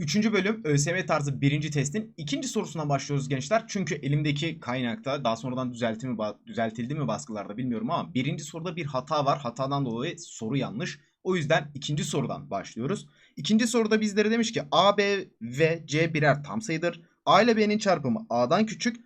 Üçüncü bölüm ÖSYM tarzı birinci testin ikinci sorusundan başlıyoruz gençler. Çünkü elimdeki kaynakta daha sonradan düzelti mi, düzeltildi mi baskılarda bilmiyorum ama birinci soruda bir hata var. Hatadan dolayı soru yanlış. O yüzden ikinci sorudan başlıyoruz. İkinci soruda bizlere demiş ki A, B ve C birer tam sayıdır. A ile B'nin çarpımı A'dan küçük.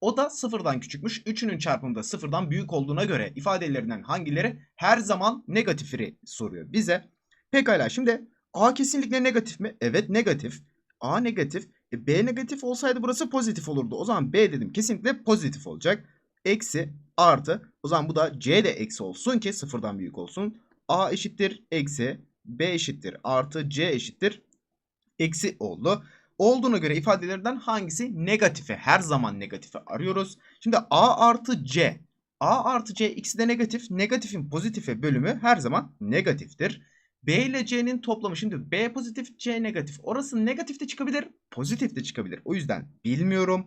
O da sıfırdan küçükmüş. Üçünün çarpımı da sıfırdan büyük olduğuna göre ifadelerinden hangileri her zaman negatifiri soruyor bize. Pekala şimdi A kesinlikle negatif mi? Evet negatif. A negatif. E, B negatif olsaydı burası pozitif olurdu. O zaman B dedim kesinlikle pozitif olacak. Eksi artı. O zaman bu da C de eksi olsun ki sıfırdan büyük olsun. A eşittir eksi. B eşittir artı. C eşittir eksi oldu. Olduğuna göre ifadelerden hangisi negatife? Her zaman negatife arıyoruz. Şimdi A artı C. A artı C ikisi de negatif. Negatifin pozitife bölümü her zaman negatiftir. B ile C'nin toplamı şimdi B pozitif C negatif. Orası negatif de çıkabilir pozitif de çıkabilir. O yüzden bilmiyorum.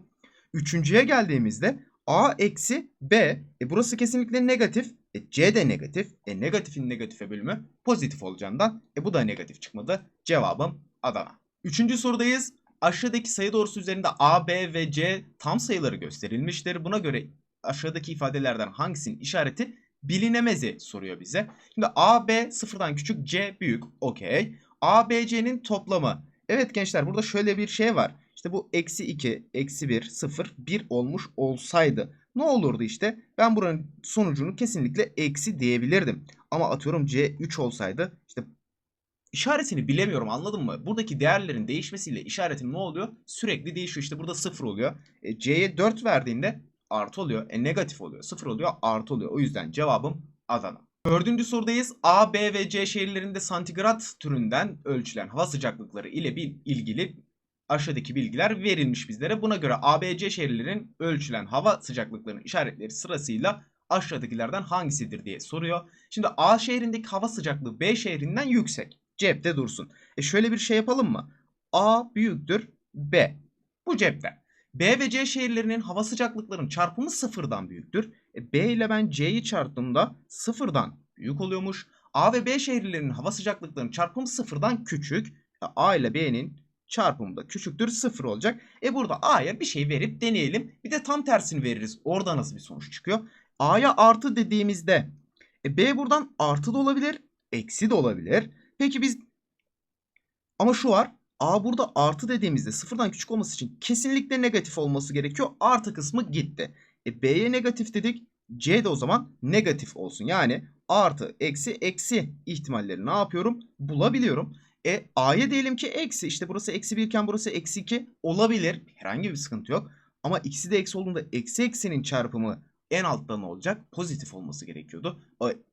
Üçüncüye geldiğimizde A eksi B. E burası kesinlikle negatif. E C de negatif. E negatifin negatife bölümü pozitif olacağından. E bu da negatif çıkmadı. Cevabım Adana. Üçüncü sorudayız. Aşağıdaki sayı doğrusu üzerinde A, B ve C tam sayıları gösterilmiştir. Buna göre aşağıdaki ifadelerden hangisinin işareti bilinemezi soruyor bize. Şimdi A, B sıfırdan küçük, C büyük. Okey. A, B, C'nin toplamı. Evet gençler burada şöyle bir şey var. İşte bu eksi 2, eksi 1, 0, 1 olmuş olsaydı ne olurdu işte? Ben buranın sonucunu kesinlikle eksi diyebilirdim. Ama atıyorum C 3 olsaydı işte işaretini bilemiyorum anladın mı? Buradaki değerlerin değişmesiyle işaretin ne oluyor? Sürekli değişiyor. İşte burada 0 oluyor. E, C'ye 4 verdiğinde artı oluyor. E negatif oluyor. 0 oluyor artı oluyor. O yüzden cevabım Adana. Dördüncü sorudayız. A, B ve C şehirlerinde santigrat türünden ölçülen hava sıcaklıkları ile bir ilgili aşağıdaki bilgiler verilmiş bizlere. Buna göre A, B, C şehirlerin ölçülen hava sıcaklıklarının işaretleri sırasıyla aşağıdakilerden hangisidir diye soruyor. Şimdi A şehrindeki hava sıcaklığı B şehrinden yüksek. Cepte dursun. E şöyle bir şey yapalım mı? A büyüktür B. Bu cepte. B ve C şehirlerinin hava sıcaklıklarının çarpımı sıfırdan büyüktür. E B ile ben C'yi çarptığımda sıfırdan büyük oluyormuş. A ve B şehirlerinin hava sıcaklıklarının çarpımı sıfırdan küçük. E A ile B'nin çarpımı da küçüktür sıfır olacak. E burada A'ya bir şey verip deneyelim. Bir de tam tersini veririz. Orada nasıl bir sonuç çıkıyor? A'ya artı dediğimizde e B buradan artı da olabilir, eksi de olabilir. Peki biz ama şu var. A burada artı dediğimizde sıfırdan küçük olması için kesinlikle negatif olması gerekiyor. Artı kısmı gitti. E B'ye negatif dedik. C de o zaman negatif olsun. Yani artı, eksi, eksi ihtimalleri ne yapıyorum? Bulabiliyorum. E A'ya diyelim ki eksi. İşte burası eksi 1 iken burası eksi 2 olabilir. Herhangi bir sıkıntı yok. Ama ikisi de eksi olduğunda eksi eksinin çarpımı en altta ne olacak? Pozitif olması gerekiyordu.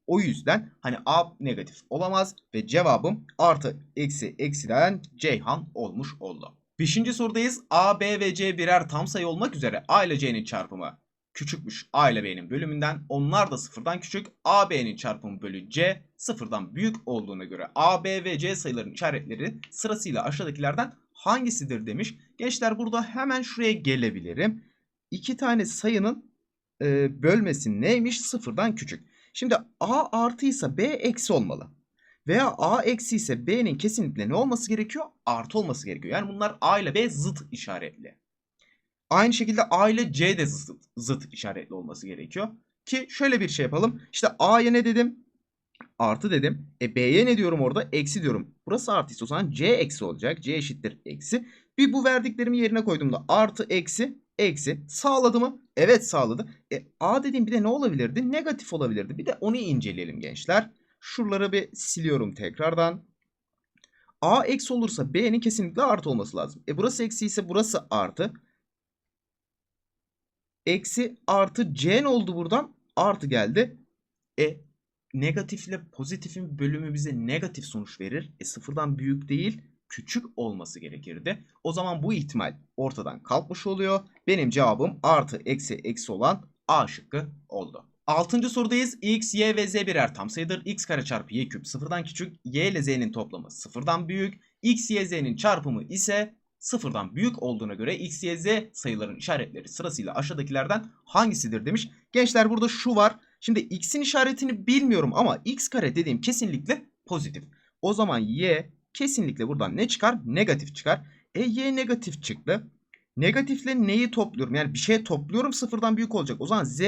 O, yüzden hani A negatif olamaz ve cevabım artı eksi eksiden Ceyhan olmuş oldu. Beşinci sorudayız. A, B ve C birer tam sayı olmak üzere A ile C'nin çarpımı küçükmüş A ile B'nin bölümünden. Onlar da sıfırdan küçük. A, B'nin çarpımı bölü C sıfırdan büyük olduğuna göre A, B ve C sayıların işaretleri sırasıyla aşağıdakilerden hangisidir demiş. Gençler burada hemen şuraya gelebilirim. İki tane sayının e, bölmesi neymiş? Sıfırdan küçük. Şimdi A artıysa B eksi olmalı. Veya A eksi ise B'nin kesinlikle ne olması gerekiyor? Artı olması gerekiyor. Yani bunlar A ile B zıt işaretli. Aynı şekilde A ile C de zıt, zıt işaretli olması gerekiyor. Ki şöyle bir şey yapalım. İşte A'ya ne dedim? Artı dedim. E B'ye ne diyorum orada? Eksi diyorum. Burası artıysa o zaman C eksi olacak. C eşittir eksi. Bir bu verdiklerimi yerine koyduğumda artı eksi eksi sağladı mı? Evet sağladı. E, A dediğim bir de ne olabilirdi? Negatif olabilirdi. Bir de onu inceleyelim gençler. Şuraları bir siliyorum tekrardan. A eksi olursa B'nin kesinlikle artı olması lazım. E burası eksi ise burası artı. Eksi artı C ne oldu buradan? Artı geldi. E negatifle pozitifin bölümü bize negatif sonuç verir. E sıfırdan büyük değil küçük olması gerekirdi. O zaman bu ihtimal ortadan kalkmış oluyor. Benim cevabım artı eksi eksi olan A şıkkı oldu. Altıncı sorudayız. X, Y ve Z birer tam sayıdır. X kare çarpı Y küp sıfırdan küçük. Y ile Z'nin toplamı sıfırdan büyük. X, Y, Z'nin çarpımı ise sıfırdan büyük olduğuna göre X, Y, Z sayıların işaretleri sırasıyla aşağıdakilerden hangisidir demiş. Gençler burada şu var. Şimdi X'in işaretini bilmiyorum ama X kare dediğim kesinlikle pozitif. O zaman Y kesinlikle buradan ne çıkar? Negatif çıkar. E y negatif çıktı. Negatifle neyi topluyorum? Yani bir şey topluyorum sıfırdan büyük olacak. O zaman z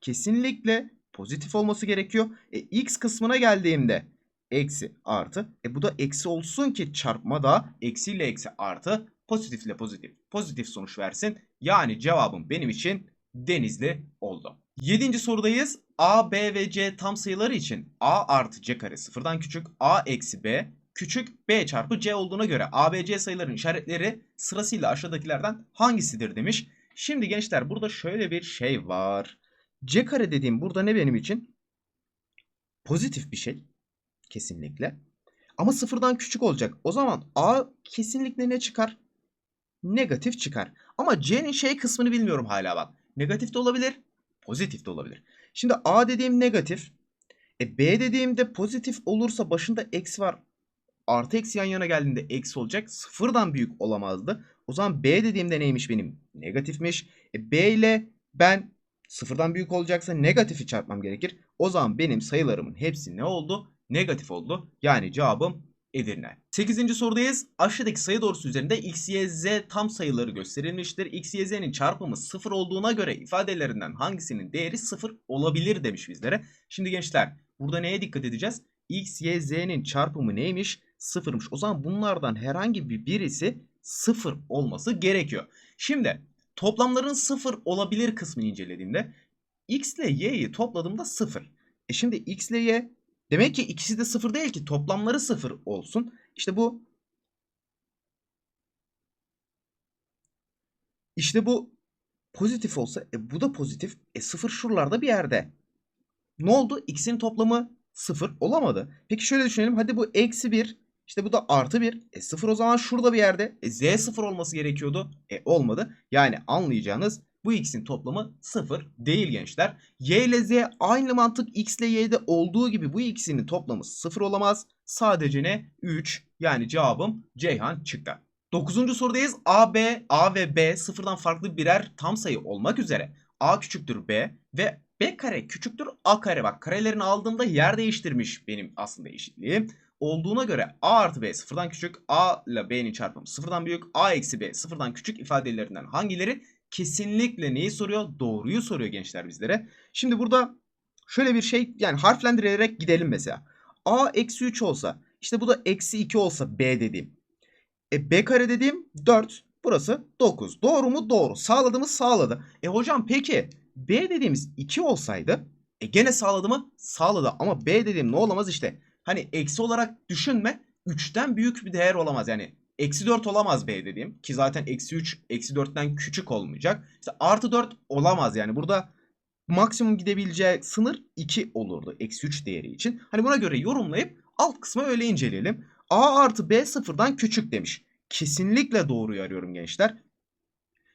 kesinlikle pozitif olması gerekiyor. E, x kısmına geldiğimde eksi artı. E bu da eksi olsun ki çarpma da eksiyle eksi artı pozitifle pozitif pozitif sonuç versin. Yani cevabım benim için denizli oldu. Yedinci sorudayız. A, B ve C tam sayıları için A artı C kare sıfırdan küçük A eksi B küçük B çarpı C olduğuna göre A, B, C sayıların işaretleri sırasıyla aşağıdakilerden hangisidir demiş. Şimdi gençler burada şöyle bir şey var. C kare dediğim burada ne benim için? Pozitif bir şey. Kesinlikle. Ama sıfırdan küçük olacak. O zaman A kesinlikle ne çıkar? Negatif çıkar. Ama C'nin şey kısmını bilmiyorum hala bak. Negatif de olabilir, pozitif de olabilir. Şimdi A dediğim negatif. E B dediğimde pozitif olursa başında eksi var. Artı eksi yan yana geldiğinde eksi olacak. Sıfırdan büyük olamazdı. O zaman B dediğimde neymiş benim? Negatifmiş. E B ile ben sıfırdan büyük olacaksa negatifi çarpmam gerekir. O zaman benim sayılarımın hepsi ne oldu? Negatif oldu. Yani cevabım Edirne. 8. sorudayız. Aşağıdaki sayı doğrusu üzerinde x, y, z tam sayıları gösterilmiştir. x, y, z'nin çarpımı 0 olduğuna göre ifadelerinden hangisinin değeri 0 olabilir demiş bizlere. Şimdi gençler burada neye dikkat edeceğiz? x, y, z'nin çarpımı neymiş? 0'mış. O zaman bunlardan herhangi bir birisi 0 olması gerekiyor. Şimdi toplamların 0 olabilir kısmını incelediğimde x ile y'yi topladığımda 0. E şimdi x ile y Demek ki ikisi de sıfır değil ki toplamları sıfır olsun. İşte bu İşte bu pozitif olsa e bu da pozitif. E sıfır şuralarda bir yerde. Ne oldu? X'in toplamı sıfır olamadı. Peki şöyle düşünelim. Hadi bu eksi bir. İşte bu da artı bir. E sıfır o zaman şurada bir yerde. E z sıfır olması gerekiyordu. E olmadı. Yani anlayacağınız bu x'in toplamı 0 değil gençler. Y ile z aynı mantık x ile y'de olduğu gibi bu ikisinin toplamı 0 olamaz. Sadece ne? 3 yani cevabım Ceyhan çıktı. 9. sorudayız. A, B, A ve B sıfırdan farklı birer tam sayı olmak üzere A küçüktür B ve B kare küçüktür A kare. Bak karelerini aldığımda yer değiştirmiş benim aslında eşitliğim. Olduğuna göre A artı B sıfırdan küçük, A ile B'nin çarpımı sıfırdan büyük, A eksi B sıfırdan küçük ifadelerinden hangileri kesinlikle neyi soruyor? Doğruyu soruyor gençler bizlere. Şimdi burada şöyle bir şey yani harflendirerek gidelim mesela. A eksi 3 olsa işte bu da eksi 2 olsa B dediğim. E B kare dediğim 4. Burası 9. Doğru mu? Doğru. Sağladı mı? Sağladı. E hocam peki B dediğimiz 2 olsaydı e gene sağladı mı? Sağladı ama B dediğim ne olamaz işte. Hani eksi olarak düşünme 3'ten büyük bir değer olamaz. Yani Eksi 4 olamaz B dediğim. Ki zaten eksi 3 eksi 4'ten küçük olmayacak. İşte artı 4 olamaz yani. Burada maksimum gidebileceği sınır 2 olurdu. Eksi 3 değeri için. Hani buna göre yorumlayıp alt kısmı öyle inceleyelim. A artı B sıfırdan küçük demiş. Kesinlikle doğruyu arıyorum gençler.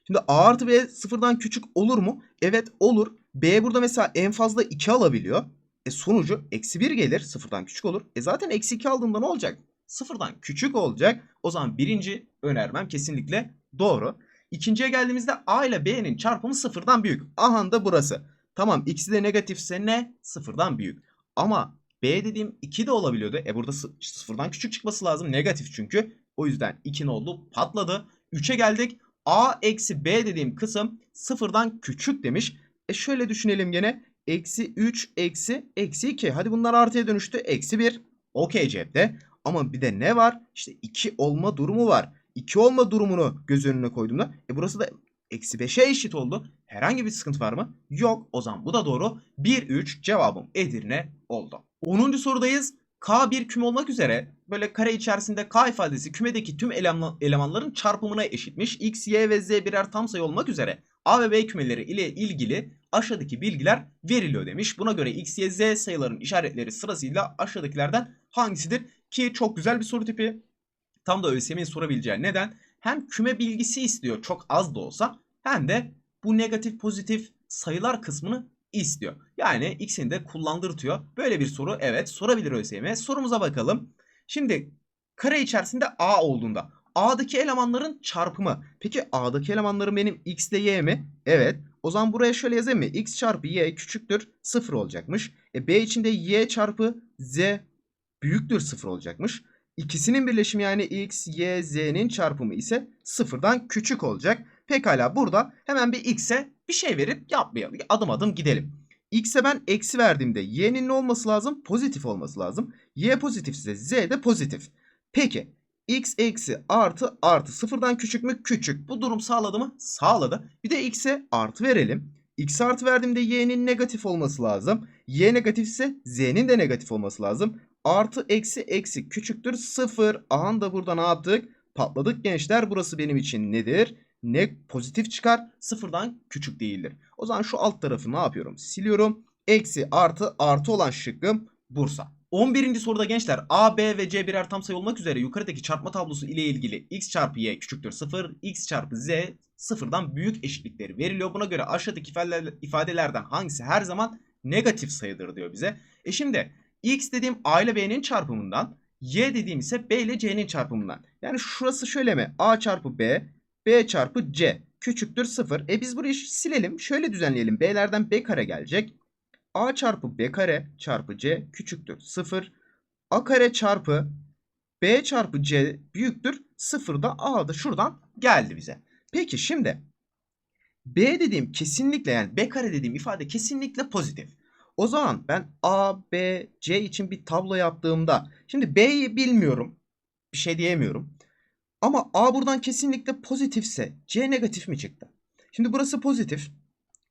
Şimdi A artı B sıfırdan küçük olur mu? Evet olur. B burada mesela en fazla 2 alabiliyor. E sonucu eksi 1 gelir sıfırdan küçük olur. E zaten eksi 2 aldığında ne olacak? sıfırdan küçük olacak. O zaman birinci önermem kesinlikle doğru. İkinciye geldiğimizde A ile B'nin çarpımı sıfırdan büyük. Aha da burası. Tamam ikisi de negatifse ne? Sıfırdan büyük. Ama B dediğim 2 de olabiliyordu. E burada sıfırdan küçük çıkması lazım. Negatif çünkü. O yüzden 2 ne oldu? Patladı. 3'e geldik. A eksi B dediğim kısım sıfırdan küçük demiş. E şöyle düşünelim gene. Eksi 3 eksi eksi 2. Hadi bunlar artıya dönüştü. Eksi 1. Okey cepte. Ama bir de ne var? İşte 2 olma durumu var. 2 olma durumunu göz önüne koyduğumda e burası da eksi 5'e eşit oldu. Herhangi bir sıkıntı var mı? Yok. O zaman bu da doğru. 1-3 cevabım Edirne oldu. 10. sorudayız. K bir küme olmak üzere böyle kare içerisinde K ifadesi kümedeki tüm elemanların çarpımına eşitmiş. X, Y ve Z birer tam sayı olmak üzere A ve B kümeleri ile ilgili aşağıdaki bilgiler veriliyor demiş. Buna göre X, Y, Z sayıların işaretleri sırasıyla aşağıdakilerden hangisidir? Ki çok güzel bir soru tipi. Tam da ÖSYM'in sorabileceği neden? Hem küme bilgisi istiyor çok az da olsa hem de bu negatif pozitif sayılar kısmını istiyor. Yani ikisini de kullandırtıyor. Böyle bir soru evet sorabilir ÖSYM. Sorumuza bakalım. Şimdi kare içerisinde A olduğunda A'daki elemanların çarpımı. Peki A'daki elemanlarım benim X ile Y mi? Evet. O zaman buraya şöyle yazayım mı? X çarpı Y küçüktür 0 olacakmış. E B içinde Y çarpı Z büyüktür 0 olacakmış. İkisinin birleşimi yani x, y, z'nin çarpımı ise sıfırdan küçük olacak. Pekala burada hemen bir x'e bir şey verip yapmayalım. Adım adım gidelim. X'e ben eksi verdiğimde y'nin ne olması lazım? Pozitif olması lazım. Y pozitifse z de pozitif. Peki x eksi artı artı sıfırdan küçük mü? Küçük. Bu durum sağladı mı? Sağladı. Bir de x'e artı verelim. X artı verdiğimde y'nin negatif olması lazım. Y negatifse z'nin de negatif olması lazım. Artı eksi eksi küçüktür sıfır. Aha da burada ne yaptık? Patladık gençler. Burası benim için nedir? Ne pozitif çıkar? Sıfırdan küçük değildir. O zaman şu alt tarafı ne yapıyorum? Siliyorum. Eksi artı artı olan şıkkım Bursa. 11. soruda gençler A, B ve C birer tam sayı olmak üzere yukarıdaki çarpma tablosu ile ilgili x çarpı y küçüktür 0, x çarpı z sıfırdan büyük eşitlikleri veriliyor. Buna göre aşağıdaki ifadeler- ifadelerden hangisi her zaman negatif sayıdır diyor bize. E şimdi x dediğim A ile B'nin çarpımından, y dediğim ise B ile C'nin çarpımından. Yani şurası şöyle mi? A çarpı B, B çarpı C küçüktür 0. E biz burayı silelim. Şöyle düzenleyelim. B'lerden B kare gelecek. A çarpı B kare çarpı C küçüktür 0. A kare çarpı B çarpı C büyüktür 0 da A da şuradan geldi bize. Peki şimdi B dediğim kesinlikle yani B kare dediğim ifade kesinlikle pozitif. O zaman ben A, B, C için bir tablo yaptığımda şimdi B'yi bilmiyorum. Bir şey diyemiyorum. Ama A buradan kesinlikle pozitifse C negatif mi çıktı? Şimdi burası pozitif.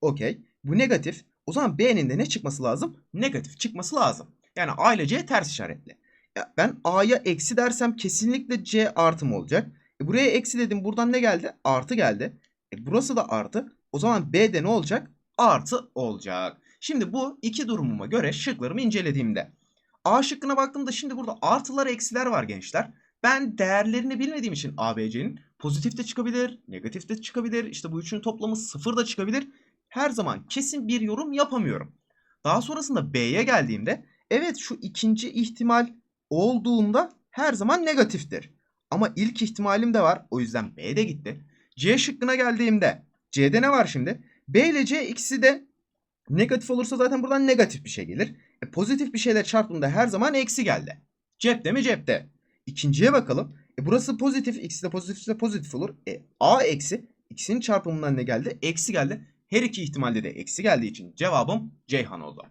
Okey. Bu negatif. O zaman B'nin de ne çıkması lazım? Negatif çıkması lazım. Yani A ile C ters işaretli. Ya ben A'ya eksi dersem kesinlikle C artı mı olacak? E buraya eksi dedim. Buradan ne geldi? Artı geldi. E burası da artı. O zaman B'de ne olacak? Artı olacak. Şimdi bu iki durumuma göre şıklarımı incelediğimde A şıkkına baktığımda şimdi burada artılar eksiler var gençler. Ben değerlerini bilmediğim için ABC'nin pozitif de çıkabilir, negatif de çıkabilir. İşte bu üçünün toplamı sıfır da çıkabilir. Her zaman kesin bir yorum yapamıyorum. Daha sonrasında B'ye geldiğimde Evet şu ikinci ihtimal olduğunda her zaman negatiftir. Ama ilk ihtimalim de var. O yüzden B de gitti. C şıkkına geldiğimde C'de ne var şimdi? B ile C ikisi de negatif olursa zaten buradan negatif bir şey gelir. E, pozitif bir şeyler çarptığında her zaman eksi geldi. Cepte mi cepte. İkinciye bakalım. E, burası pozitif. İkisi de pozitifse pozitif olur. E, A eksi. İkisinin çarpımından ne geldi? Eksi geldi. Her iki ihtimalde de eksi geldiği için cevabım Ceyhan oldu.